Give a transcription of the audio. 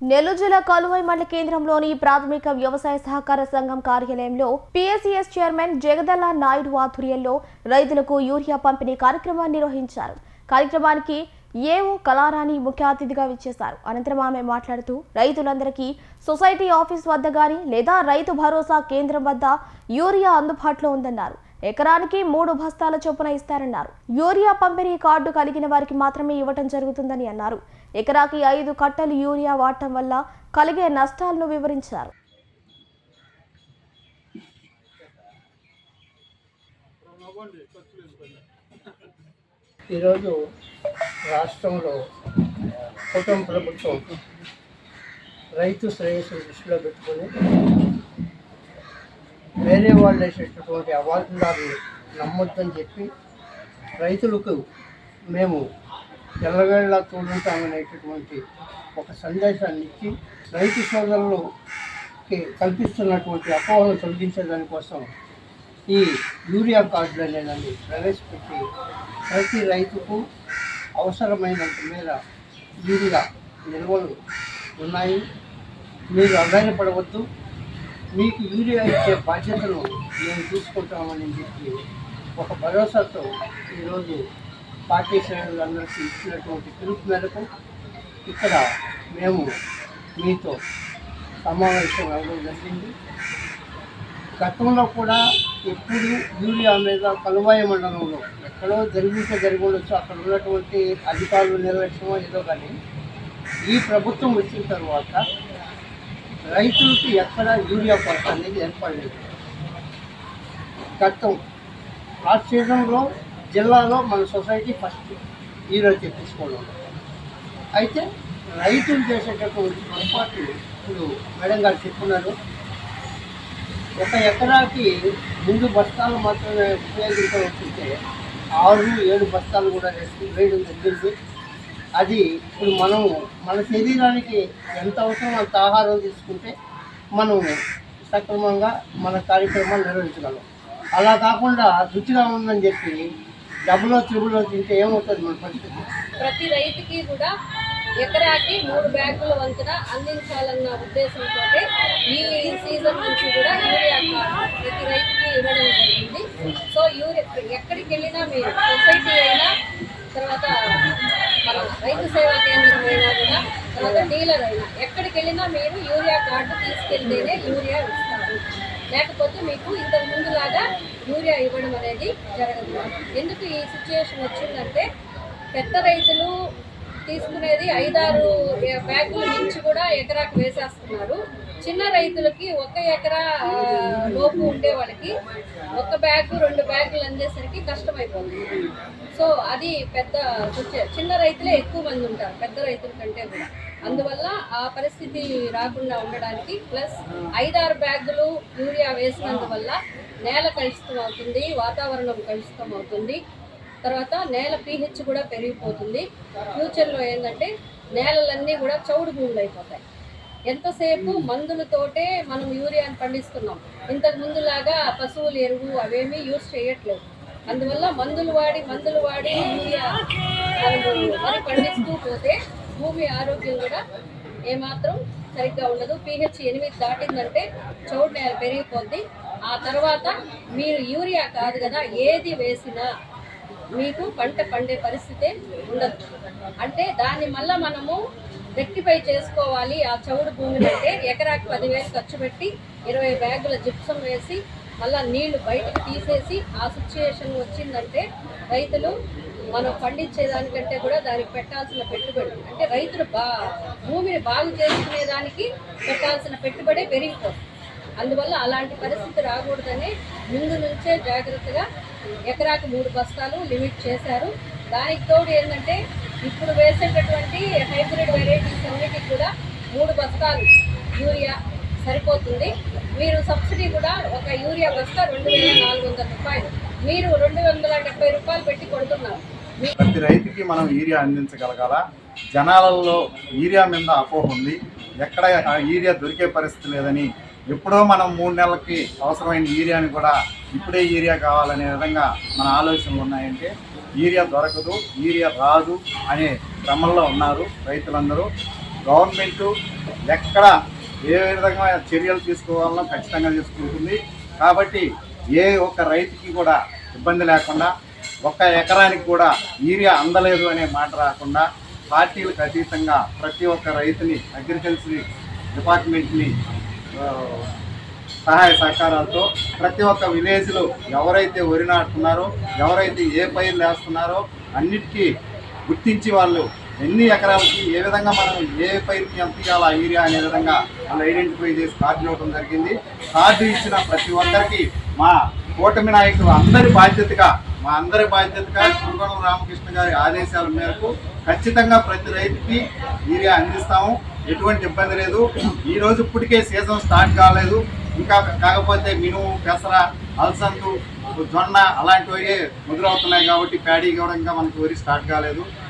నెల్లూరు జిల్లా కాలువై మండల కేంద్రంలోని ప్రాథమిక వ్యవసాయ సహకార సంఘం కార్యాలయంలో పిఎస్సిఎస్ చైర్మన్ జగదల్ల నాయుడు ఆధ్వర్యంలో రైతులకు యూరియా పంపిణీ కార్యక్రమాన్ని నిర్వహించారు. కార్యక్రమానికి ఏఓ కళారాణి ముఖ్య అతిథిగా విచ్చేశారు. అనంతరం ఆమె మాట్లాడుతూ రైతులందరికీ సొసైటీ ఆఫీస్ వద్ద గాని లేదా రైతు భరోసా కేంద్రం వద్ద యూరియా అందుబాటులో ఉందన్నారు. ఎకరానికి మూడు బస్తాల చొప్పున ఇస్తారన్నారు. యూరియా పంపిణీ కార్డు కలిగిన వారికి మాత్రమే ఇవ్వటం జరుగుతుందని అన్నారు. ఎకరాకి ఐదు కట్టలు యూరియా వాడటం వల్ల కలిగే నష్టాలను వివరించారు. ఈరోజు రాష్ట్రంలో కుటుంబ ప్రభుత్వం రైతు శ్రేయస్సు దృష్టిలో పెట్టుకొని వేరే వాళ్ళు వేసేటటువంటి అవార్డుదారులు నమ్మొద్దని చెప్పి రైతులకు మేము ఎల్లవేళ తోడుంటామనేటటువంటి ఒక సందేశాన్ని ఇచ్చి రైతు సోదరులకి కల్పిస్తున్నటువంటి అపోహలు తొలగించేదానికోసం ఈ యూరియా కార్డులు అనేదాన్ని ప్రవేశపెట్టి ప్రతి రైతుకు అవసరమైనంత మేర యూరియా నిల్వలు ఉన్నాయి. మీరు అధైర్యపడవద్దు. మీకు యూరియా ఇచ్చే బాధ్యతను మేము తీసుకుంటామని చెప్పి ఒక భరోసాతో ఈరోజు పార్టీ శ్రేణులందరికీ ఇచ్చినటువంటి పిలుపు మేరకు ఇక్కడ మేము మీతో సమావేశం అవ్వడం జరిగింది. గతంలో కూడా ఎప్పుడు యూరియా మీద కలువాయ మండలంలో ఎక్కడో జరిగితే జరిగి ఉండొచ్చు అక్కడ ఉన్నటువంటి అధికారులు నిర్లక్ష్యమో ఏదో కానీ ఈ ప్రభుత్వం వచ్చిన తర్వాత రైతులకి ఎక్కడ యూరియా కొరత అనేది ఏర్పడలేదు. గతం ఆ సీజన్లో జిల్లాలో మన సొసైటీ ఫస్ట్. ఈరోజు తెప్పించుకోవడం. అయితే రైతులు చేసేటటువంటి పొరపాటు ఇప్పుడు మేడం గారు చెప్పున్నారు. ఒక ఎకరాకి ముందు బస్తాలు మాత్రమే ఉపయోగించవచ్చుంటే ఆరు ఏడు బస్తాలు కూడా వేయడం జరిగింది. అది ఇప్పుడు మనం మన శరీరానికి ఎంత అవసరం అంత ఆహారం తీసుకుంటే మనం సక్రమంగా మన కార్యక్రమాలు నిర్వహించగలం. అలా కాకుండా రుచిగా ఉందని చెప్పి డబ్బులో చెబులో తింటే ఏమవుతుంది మన పరిస్థితి? ప్రతి రైతుకి కూడా ఎకరాకి మూడు బ్యాగుల వంతున అందించాలన్న ఉద్దేశంతో ఈ సీజన్ నుంచి కూడా యూరియా కార్డు ప్రతి రైతుకి ఇవ్వడం జరిగింది. సో యూరియా ఎక్కడికి వెళ్ళినా మీరు సొసైటీ అయినా తర్వాత మన రైతు సేవా కేంద్రం అయినా కూడా తర్వాత డీలర్ అయినా ఎక్కడికి వెళ్ళినా మీరు యూరియా కార్డు తీసుకెళ్తేనే యూరియా ఇస్తారు. లేకపోతే మీకు ఇంతకు ముందులాగా యూరియా ఇవ్వడం అనేది జరగదు. ఎందుకు ఈ సిచ్యుయేషన్ వచ్చిందంటే పెద్ద రైతులు తీసుకునేది ఐదారు బ్యాగుల నుంచి కూడా ఎకరాకు వేసేస్తున్నారు. చిన్న రైతులకి ఒక ఎకరా లోపు ఉండే వాళ్ళకి ఒక బ్యాగ్ రెండు బ్యాగులు అందేసరికి కష్టమైపోతుంది. సో అది పెద్ద చిన్న రైతులే ఎక్కువ మంది ఉంటారు పెద్ద రైతుల కంటే కూడా. అందువల్ల ఆ పరిస్థితి రాకుండా ఉండడానికి ప్లస్ ఐదారు బ్యాగులు యూరియా వేసినందువల్ల నేల కలుషితం అవుతుంది వాతావరణం కలుషితం అవుతుంది. తర్వాత నేల పీహెచ్ కూడా పెరిగిపోతుంది. ఫ్యూచర్లో ఏంటంటే నేలలన్నీ కూడా చౌడు భూములు అయిపోతాయి. ఎంతసేపు మందులతోటే మనం యూరియాని పండిస్తున్నాం. ఇంతకు ముందులాగా పశువుల ఎరువు అవేమీ యూజ్ చేయట్లేదు. అందువల్ల మందులు వాడి మందులు వాడి యూరియా మనము పండిస్తూ పోతే భూమి ఆరోగ్యం కూడా ఏమాత్రం సరిగ్గా ఉండదు. పీహెచ్ ఎనిమిది దాటిందంటే చౌడు నేల పెరిగిపోద్ది. ఆ తర్వాత మీరు యూరియా కాదు కదా ఏది వేసినా మీకు పంట పండే పరిస్థితే ఉండదు. అంటే దాన్ని మళ్ళీ మనము రెక్టిఫై చేసుకోవాలి. ఆ చౌడు భూమిని అంటే ఎకరాకి పదివేలు ఖర్చు పెట్టి ఇరవై బ్యాగుల జిప్సం వేసి మళ్ళా నీళ్ళు బయటకు తీసేసి ఆ సిచ్యుయేషన్ వచ్చిందంటే రైతులు మనం పండించే దానికంటే కూడా దానికి పెట్టాల్సిన పెట్టుబడి అంటే రైతులు బా భూమిని బాగు చేసుకునే దానికి పెట్టాల్సిన పెట్టుబడే పెరిగిపోతుంది. అందువల్ల అలాంటి పరిస్థితి రాకూడదని ముందు నుంచే జాగ్రత్తగా ఎకరాకు మూడు బస్తాలు లిమిట్ చేశారు. దానికి తోడు ఏంటంటే ఇప్పుడు వేసేటటువంటి హైబ్రిడ్ వెరైటీస్ అన్నిటికి కూడా మూడు బస్తాలు యూరియా సరిపోతుంది. మీరు సబ్సిడీ కూడా ఒక యూరియా బస్తా రెండు వేల నాలుగు వందల రూపాయలు. మీరు రెండు వందల డెబ్బై రూపాయలు పెట్టి కొడుతున్నారు. ప్రతి రైతుకి మనం యూరియా అందించగలగాల? జనాలలో యూరియా మీద అపోహ ఉంది. ఎక్కడ యూరియా దొరికే పరిస్థితి లేదని ఎప్పుడో మనం మూడు నెలలకి అవసరమైన యూరియాని కూడా ఇప్పుడే యూరియా కావాలనే విధంగా మన ఆలోచనలు ఉన్నాయంటే యూరియా దొరకదు యూరియా రాదు అనే క్రమంలో ఉన్నారు రైతులందరూ. గవర్నమెంట్ ఎక్కడ ఏ విధంగా చర్యలు తీసుకోవాలో ఖచ్చితంగా తీసుకుంటుంది. కాబట్టి ఏ ఒక్క రైతుకి కూడా ఇబ్బంది లేకుండా ఒక్క ఎకరానికి కూడా యూరియా అందలేదు అనే మాట రాకుండా పార్టీలకు అతీతంగా ప్రతి ఒక్క రైతుని అగ్రికల్చర్ డిపార్ట్మెంట్ని సహాయ సహకారాలతో ప్రతి ఒక్క విలేజ్లో ఎవరైతే వరి నాటుతున్నారో ఎవరైతే ఏ పైర్లు వేస్తున్నారో అన్నిటికీ గుర్తించి వాళ్ళు ఎన్ని ఎకరాలకి ఏ విధంగా మనం ఏ పైరుకి ఎంత ఇవ్వాలా ఏరియా అనే విధంగా వాళ్ళు ఐడెంటిఫై చేసి కార్డు ఇవ్వడం జరిగింది. కార్డు ఇచ్చిన ప్రతి ఒక్కరికి మా కూటమి నాయకులు అందరి బాధ్యతగా మా అందరి బాధ్యతగా కురుగొండ రామకృష్ణ గారి ఆదేశాల మేరకు ఖచ్చితంగా ప్రతి రైతుకి యూరియా అందిస్తాము. ఎటువంటి ఇబ్బంది లేదు. ఈ రోజు ఇప్పటికే సీజన్ స్టార్ట్ కాలేదు. ఇంకా కాకపోతే మినుము పెసర అలసందు జొన్న అలాంటివి మొదలవుతున్నాయి కాబట్టి ప్యాడీ కూడా ఇంకా మనకి వరి స్టార్ట్ కాలేదు.